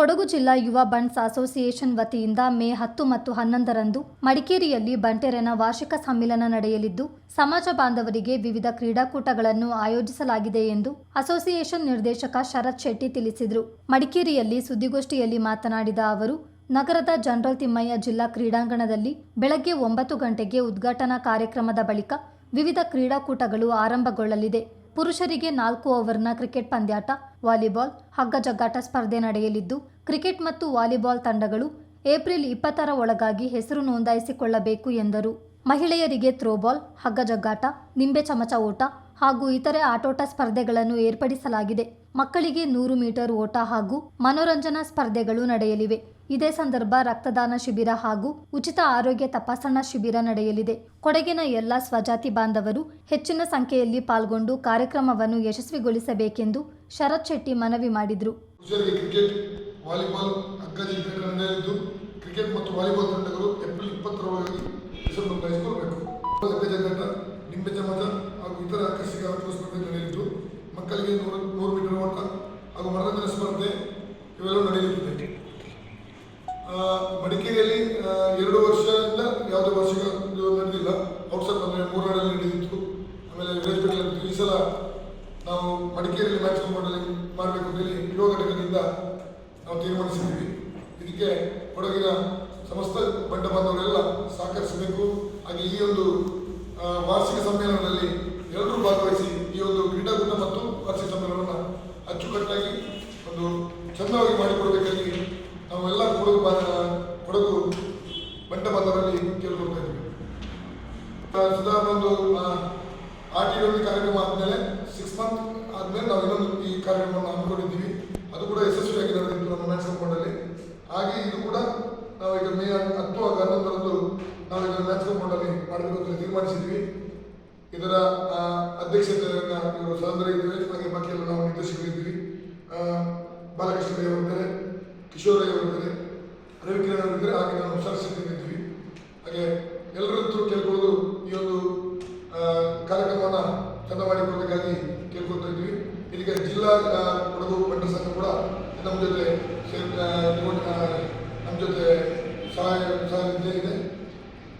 ಕೊಡಗು ಜಿಲ್ಲಾ ಯುವ ಬಂಟ್ಸ್ ಅಸೋಸಿಯೇಷನ್ ವತಿಯಿಂದ ಮೇ ಹತ್ತು ಮತ್ತು ಹನ್ನೊಂದರಂದು ಮಡಿಕೇರಿಯಲ್ಲಿ ಬಂಟೆರನ ವಾರ್ಷಿಕ ಸಮ್ಮೇಳನ ನಡೆಯಲಿದ್ದು, ಸಮಾಜ ಬಾಂಧವರಿಗೆ ವಿವಿಧ ಕ್ರೀಡಾಕೂಟಗಳನ್ನು ಆಯೋಜಿಸಲಾಗಿದೆ ಎಂದು ಅಸೋಸಿಯೇಷನ್ ನಿರ್ದೇಶಕ ಶರತ್ ಶೆಟ್ಟಿ ತಿಳಿಸಿದರು. ಮಡಿಕೇರಿಯಲ್ಲಿ ಸುದ್ದಿಗೋಷ್ಠಿಯಲ್ಲಿ ಮಾತನಾಡಿದ ಅವರು, ನಗರದ ಜನರಲ್ ತಿಮ್ಮಯ್ಯ ಜಿಲ್ಲಾ ಕ್ರೀಡಾಂಗಣದಲ್ಲಿ ಬೆಳಗ್ಗೆ ಒಂಬತ್ತು ಗಂಟೆಗೆ ಉದ್ಘಾಟನಾ ಕಾರ್ಯಕ್ರಮದ ಬಳಿಕ ವಿವಿಧ ಕ್ರೀಡಾಕೂಟಗಳು ಆರಂಭಗೊಳ್ಳಲಿದೆ. ಪುರುಷರಿಗೆ ನಾಲ್ಕು ಓವರ್ನ ಕ್ರಿಕೆಟ್ ಪಂದ್ಯಾಟ, ವಾಲಿಬಾಲ್ ಹಗ್ಗ ಜಗ್ಗಾಟ ಸ್ಪರ್ಧೆ ನಡೆಯಲಿದ್ದು, ಕ್ರಿಕೆಟ್ ಮತ್ತು ವಾಲಿಬಾಲ್ ತಂಡಗಳು ಏಪ್ರಿಲ್ ಇಪ್ಪತ್ತರ ಒಳಗಾಗಿ ಹೆಸರು ನೋಂದಾಯಿಸಿಕೊಳ್ಳಬೇಕು ಎಂದರು. ಮಹಿಳೆಯರಿಗೆ ಥ್ರೋಬಾಲ್ ಹಗ್ಗ ಜಗ್ಗಾಟ ನಿಂಬೆ ಚಮಚ ಓಟ ಹಾಗೂ ಇತರೆ ಆಟೋಟ ಸ್ಪರ್ಧೆಗಳನ್ನು ಏರ್ಪಡಿಸಲಾಗಿದೆ. ಮಕ್ಕಳಿಗೆ ನೂರು ಮೀಟರ್ ಓಟ ಹಾಗೂ ಮನೋರಂಜನಾ ಸ್ಪರ್ಧೆಗಳು ನಡೆಯಲಿವೆ. ಇದೇ ಸಂದರ್ಭ ರಕ್ತದಾನ ಶಿಬಿರ ಹಾಗೂ ಉಚಿತ ಆರೋಗ್ಯ ತಪಾಸಣಾ ಶಿಬಿರ ನಡೆಯಲಿದೆ. ಕೊಡಗಿನ ಎಲ್ಲ ಸ್ವಜಾತಿ ಬಾಂಧವರು ಹೆಚ್ಚಿನ ಸಂಖ್ಯೆಯಲ್ಲಿ ಪಾಲ್ಗೊಂಡು ಕಾರ್ಯಕ್ರಮವನ್ನು ಯಶಸ್ವಿಗೊಳಿಸಬೇಕೆಂದು ಶರತ್ ಶೆಟ್ಟಿ ಮನವಿ ಮಾಡಿದರು. ಕ್ರಿಕೆಟ್ ಮತ್ತು ವಾಲಿಬಾಲ್ ತಂಡಗಳು ಏಪ್ರಿಲ್ ಹೆಸರು ಹಗ್ಗ ಜಗ್ಗಾಟ ನಿಂಬೆ ಚಮಚ ಹಾಗೂ ಆಕರ್ಷಕ ಆಟದ ಸ್ಪರ್ಧೆ ಮಕ್ಕಳಿಗೆ ನೂರು ನೂರು ಮೀಟರ್ ಓಟ ಹಾಗೂ ಮನರಂಜನೆ ಸ್ಪರ್ಧೆ ಇವೆಲ್ಲವೂ ನಡೆಯುತ್ತಿದೆ ಮಡಿಕೇರಿಯಲ್ಲಿ ಎರಡು ವರ್ಷದಿಂದ ಯಾವುದೇ ಇದು ನಡೆದಿಲ್ಲ. ಔಟ್ಸೈಡ್ ಅಂದರೆ ಮೂರರಲ್ಲಿ ನಡೆದಿತ್ತು. ಆಮೇಲೆ ವಿಲೇಜ್ ಬೆಟ್ಟಲ್ಲಿ ಈ ಸಲ ನಾವು ಮಡಿಕೇರಿಯಲ್ಲಿ ಮ್ಯಾಚ್ ಮಾಡಲಿಂಗ್ ಮಾಡಬೇಕು ಅಂತೇಳಿ ಯುವ ಘಟಕದಿಂದ ನಾವು ತೀರ್ಮಾನಿಸಿದ್ದೀವಿ. ಇದಕ್ಕೆ ಕೊಡಗಿನ ಸಮಸ್ತ ಬಂಡ ಬಾಂಧವರೆಲ್ಲ ಸಹಕರಿಸಬೇಕು. ಹಾಗೆ ಈ ಒಂದು ವಾರ್ಷಿಕ ಸಮ್ಮೇಳನದಲ್ಲಿ ಎಲ್ಲರೂ ಭಾಗವಹಿಸಿ ಈ ಒಂದು ಕ್ರೀಡಾಕೂಟ ಮತ್ತು ವಾರ್ಷಿಕ ಸಮ್ಮೇಳನವನ್ನು ಅಚ್ಚುಕಟ್ಟಾಗಿ ಒಂದು ಚಂದವಾಗಿ ಮಾಡಿಕೊಡಬೇಕಾಗಿ ನಾವೆಲ್ಲ ಕೊಡಗು ಬಾ- ಕೊಡಗು ಬಂಟ ಬಾಂಧವರಲ್ಲಿ ಕೇಳ್ಕೊಳ್ತಾ ಇದ್ದೀವಿ. ಆ, ಸುಧಾರಣ ಒಂದು ಆರ್ ಟಿ ಒಂದು ಕಾರ್ಯಕ್ರಮ ಆದಮೇಲೆ ಸಿಕ್ಸ್ ಮಂತ್ ಆದಮೇಲೆ ನಾವು ಇನ್ನೊಂದು ಈ ಕಾರ್ಯಕ್ರಮವನ್ನು ಹಮ್ಮಿಕೊಂಡಿದ್ದೀವಿ. ಅದು ಕೂಡ ಯಶಸ್ವಿಯಾಗಿ ನಡೆದಿತ್ತು ನಮ್ಮ ಮ್ಯಾಚ್ ಕಂಪೌಂಡಲ್ಲಿ ಹಾಗೆ ಇದು ಕೂಡ ನಾವು ಈಗ ಮೇ ಹತ್ತು ಹನ್ನೊಂದರಂದು ನಾವು ಇದನ್ನು ಮ್ಯಾಚ್ ಕಂಪೌಂಡಲ್ಲಿ ಮಾಡಬೇಕು ಅಂತ ತೀರ್ಮಾನಿಸಿದ್ವಿ ಇದರ ಆ, ಅಧ್ಯಕ್ಷತೆಯನ್ನು ಇವರು ಸಹೋದರ ಇದ್ದೇವೆ ಹಾಗೆ ಬಾಕಿ ಎಲ್ಲ ನಾವು ನಿರ್ದೇಶಕರಿದ್ದೀವಿ. ಆ, ಬಾಲಕೃಷ್ಣ ರೈ ಅವರಿದ್ದಾರೆ ಕಿಶೋರ್ ರೈ ಅವರಿದ್ದಾರೆ ರವಿಕಿರಣ್ ಹಾಗೆ ನಾವು ಸದಸ್ಯರಿದ್ದೀವಿ ಹಾಗೆ ಎಲ್ಲರಂತೂ ಹತ್ರ ಕೇಳ್ಕೊಳ್ಳೋದು ಈ ಒಂದು ಕಾರ್ಯಕ್ರಮನ ಚಂದ ಮಾಡಿಕೊಡ್ಬೇಕಾಗಿ ಕೇಳ್ಕೊಳ್ತಾ ಇದ್ವಿ ಇದಕ್ಕೆ ಜಿಲ್ಲಾ ಕೊಡಗು ಮಂಡಲ ಸಂಘ ಕೂಡ ನಮ್ಮ ಜೊತೆ ನಮ್ಮ ಜೊತೆ ಸಹಾಯ ಸಹಾಯ ಇದೆ.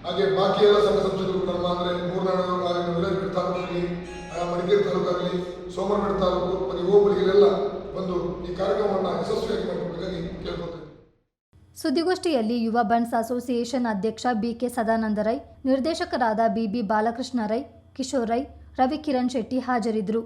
ಹಾಗೆ ಬಾಕಿ ಎಲ್ಲ ಸಂಘ ಸಂಸ್ಥೆಗಳು ನಮ್ಮ ಅಂದರೆ ಮೂರ್ನಾಡು ತಾಲೂಕಾಗಲಿ ಮಡಿಕೇರಿ ತಾಲೂಕಾಗಲಿ ಸೋಮವಾರಪೇಟೆ ತಾಲೂಕು ಮತ್ತು ಹೋಬಳಿಗಳೆಲ್ಲ ಬಂದು ಈ ಕಾರ್ಯಕ್ರಮವನ್ನು ಯಶಸ್ವಿಯಾಗಿ ಮಾಡಬೇಕಾಗಿ ಕೇಳ್ಕೊತೇನೆ ಸುದ್ದಿಗೋಷ್ಠಿಯಲ್ಲಿ ಯುವ ಬಂಡ್ಸ್ ಅಸೋಸಿಯೇಷನ್ ಅಧ್ಯಕ್ಷ ಬಿಕೆ ಸದಾನಂದ ರೈ, ನಿರ್ದೇಶಕರಾದ ಬಿಬಿ ಬಾಲಕೃಷ್ಣ ರೈ, ಕಿಶೋರ್ ರೈ ರವಿ ಕಿರಣ್ ಶೆಟ್ಟಿ ಹಾಜರಿದ್ದರು.